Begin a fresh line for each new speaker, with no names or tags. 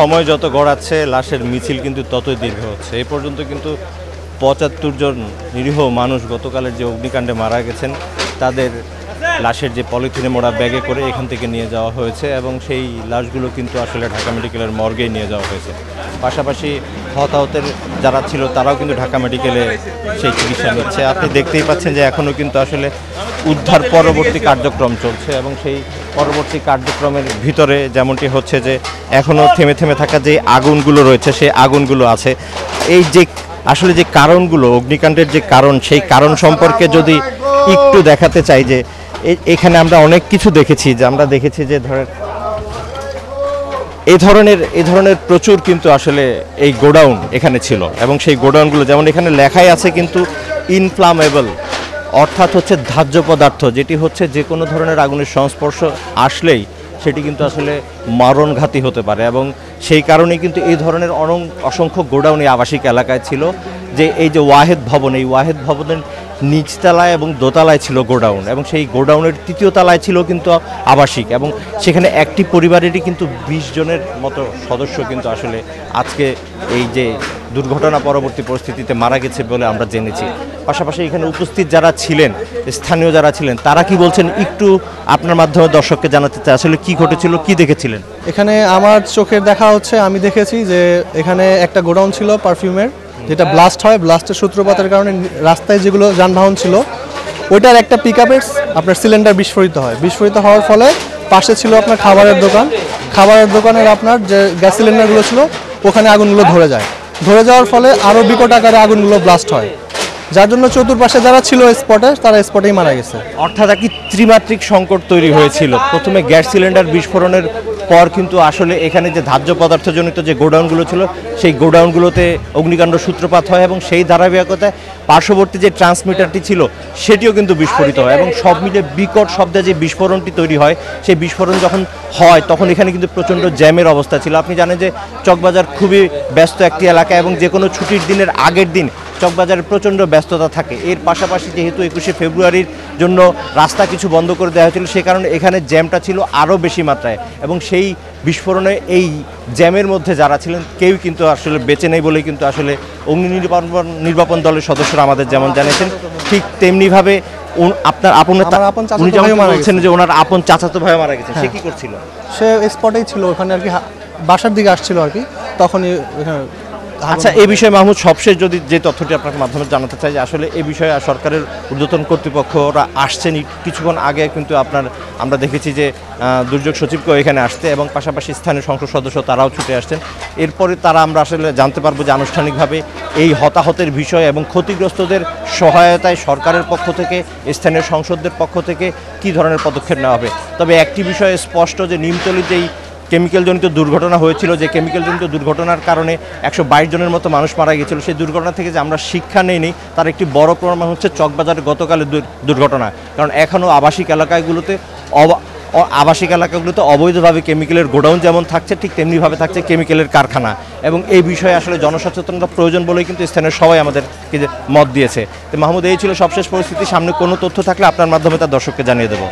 সময় যত গড়াচ্ছে, লাশের মিছিল কিন্তু ততই দীর্ঘ হচ্ছে। এই পর্যন্ত কিন্তু পঁচাত্তর জন নিরীহ মানুষ গতকালের যে অগ্নিকাণ্ডে মারা গেছেন, তাদের লাশের যে পলিথিনে মোড়া ব্যাগে করে এখান থেকে নিয়ে যাওয়া হয়েছে এবং সেই লাশগুলো কিন্তু আসলে ঢাকা মেডিকেলের মর্গেই নিয়ে যাওয়া হয়েছে। পাশাপাশি হতাহতের যারা ছিল, তারাও কিন্তু ঢাকা মেডিকেলে সেই চিকিৎসা নিচ্ছে। আপনি দেখতেই পাচ্ছেন যে এখনও কিন্তু আসলে উদ্ধার পরবর্তী কার্যক্রম চলছে এবং সেই পরবর্তী কার্যক্রমের ভিতরে যেমনটি হচ্ছে যে এখনও থেমে থেমে থাকা যে আগুনগুলো রয়েছে, সেই আগুনগুলো আছে। এই যে আসলে যে কারণগুলো, অগ্নিকাণ্ডের যে কারণ, সেই কারণ সম্পর্কে যদি একটু দেখাতে চাই যে এখানে আমরা অনেক কিছু দেখেছি, যে আমরা দেখেছি যে ধরেন এই ধরনের এই ধরনের প্রচুর কিন্তু আসলে এই গোডাউন এখানে ছিল এবং সেই গোডাউনগুলো যেমন এখানে লেখাই আছে কিন্তু ইনফ্লামেবল অর্থাৎ হচ্ছে ধার্য পদার্থ, যেটি হচ্ছে যে কোনো ধরনের আগুনের সংস্পর্শ আসলেই সেটি কিন্তু আসলে মারণঘাতী হতে পারে এবং সেই কারণেই কিন্তু এই ধরনের অনং, অসংখ্য গোডাউন এই আবাসিক এলাকায় ছিল যে এই যে ওয়াহেদ ভবন, এই ওয়াহেদ ভবনের নিচতলায় এবং দোতলায় ছিল গোডাউন এবং সেই গোডাউনের তৃতীয় তলায় ছিল কিন্তু আবাসিক এবং সেখানে একটি পরিবারেরই কিন্তু বিশ জনের মতো সদস্য কিন্তু আসলে আজকে এই যে দুর্ঘটনা পরবর্তী পরিস্থিতিতে মারা গেছে বলে আমরা জেনেছি। পাশাপাশি এখানে উপস্থিত যারা ছিলেন, স্থানীয় যারা ছিলেন, তারা কি বলছেন? একটু আপনার মাধ্যমে দর্শককে জানাতে চাই, আসলে কি ঘটেছিল, কি দেখেছিলেন?
এখানে আমার চোখের দেখা হচ্ছে, আমি দেখেছি যে এখানে একটা গোডাউন ছিল পারফিউমের, যেটা ব্লাস্ট হয়, ব্লাস্টের সূত্রপাতের কারণে রাস্তায় যেগুলো যানবাহন ছিল, ওইটার একটা পিক আপনার সিলিন্ডার বিস্ফোরিত হয়। বিস্ফোরিত হওয়ার ফলে পাশে ছিল আপনার খাবারের দোকান। খাবারের দোকানের আপনার যে গ্যাস সিলিন্ডারগুলো ছিল, ওখানে আগুনগুলো ধরে যায়। ধরে যাওয়ার ফলে আরও বিকট আকারে আগুনগুলো ব্লাস্ট হয়। যার জন্য চতুর্পাশে যারা ছিল স্পটে তারা স্পটেই মারা গেছে।
অর্থাৎ কি ত্রিমাত্রিক সংকট তৈরি হয়েছিল। প্রথমে গ্যাস সিলিন্ডার বিস্ফোরণের পর কিন্তু আসলে এখানে যে ধার্য পদার্থজনিত যে গোডাউনগুলো ছিল, সেই গোডাউনগুলোতে অগ্নিকাণ্ড সূত্রপাত হয় এবং সেই ধারাবাহিকতায় পার্শ্ববর্তী যে ট্রান্সমিটারটি ছিল, সেটিও কিন্তু বিস্ফোরিত হয় এবং সব মিলে বিকট শব্দে যে বিস্ফোরণটি তৈরি হয়, সেই বিস্ফোরণ যখন হয়, তখন এখানে কিন্তু প্রচণ্ড জ্যামের অবস্থা ছিল। আপনি জানেন যে চকবাজার খুবই ব্যস্ত একটি এলাকা এবং যে কোনো ছুটির দিনের আগের দিন চকবাজারে প্রচণ্ড ব্যস্ততা থাকে। এর পাশাপাশি যেহেতু একুশে ফেব্রুয়ারির জন্য রাস্তা কিছু বন্ধ করে দেওয়া হয়েছিল সে কারণে এখানে জ্যামটা ছিল আরও বেশি মাত্রায় এবং সেই বিস্ফোরণে এই জ্যামের মধ্যে যারা ছিলেন কেউ কিন্তু আসলে বেঁচে নেই বলেই কিন্তু আসলে অগ্নি নির্বাপন নির্বাপন দলের সদস্যরা আমাদের যেমন জানিয়েছেন ঠিক তেমনিভাবে আপনার আপন
আপন
উনি যেমন বলছেন যে ওনার আপন চাচাতো ভাই মারা গেছে সে কি করছিল?
সে স্পটেই ছিল ওখানে আর কি বাসার দিকে আসছিল আর কি তখনই
আচ্ছা এই বিষয়ে মাহমুদ সবশেষ যদি যে তথ্যটি আপনার মাধ্যমে জানাতে চাই যে আসলে এই বিষয়ে সরকারের ঊর্ধ্বতন কর্তৃপক্ষরা আসছেন কিছুক্ষণ আগে কিন্তু আপনার আমরা দেখেছি যে দুর্যোগ সচিবকেও এখানে আসতে এবং পাশাপাশি স্থানীয় সংসদ সদস্য তারাও ছুটে আসছেন। এরপরে তারা আমরা আসলে জানতে পারব যে আনুষ্ঠানিকভাবে এই হতাহতের বিষয় এবং ক্ষতিগ্রস্তদের সহায়তায় সরকারের পক্ষ থেকে স্থানীয় সংসদদের পক্ষ থেকে কি ধরনের পদক্ষেপ নেওয়া হবে। তবে একটি বিষয়ে স্পষ্ট যে নিমতলি যেই কেমিক্যালজনিত দুর্ঘটনা হয়েছিল, যে কেমিক্যালজনিত দুর্ঘটনার কারণে একশো বাইশ জনের মতো মানুষ মারা গিয়েছিল সেই দুর্ঘটনা থেকে যে আমরা শিক্ষা নেইনি, তার একটি বড় প্রমাণ হচ্ছে চকবাজারের গতকালের দুর্ঘটনা। কারণ এখনও আবাসিক এলাকাগুলোতে আবাসিক এলাকাগুলোতে অবৈধভাবে কেমিক্যালের গোডাউন যেমন থাকছে, ঠিক তেমনিভাবে থাকছে কেমিক্যালের কারখানা। এবং এই বিষয়ে আসলে জনসচেতনতা প্রয়োজন বলেই কিন্তু স্থানীয় সবাই আমাদেরকে মত দিয়েছে। তো মাহমুদ, এই ছিল সবশেষ পরিস্থিতি। সামনে কোনো তথ্য থাকলে আপনার মাধ্যমে তার দর্শককে জানিয়ে দেবো।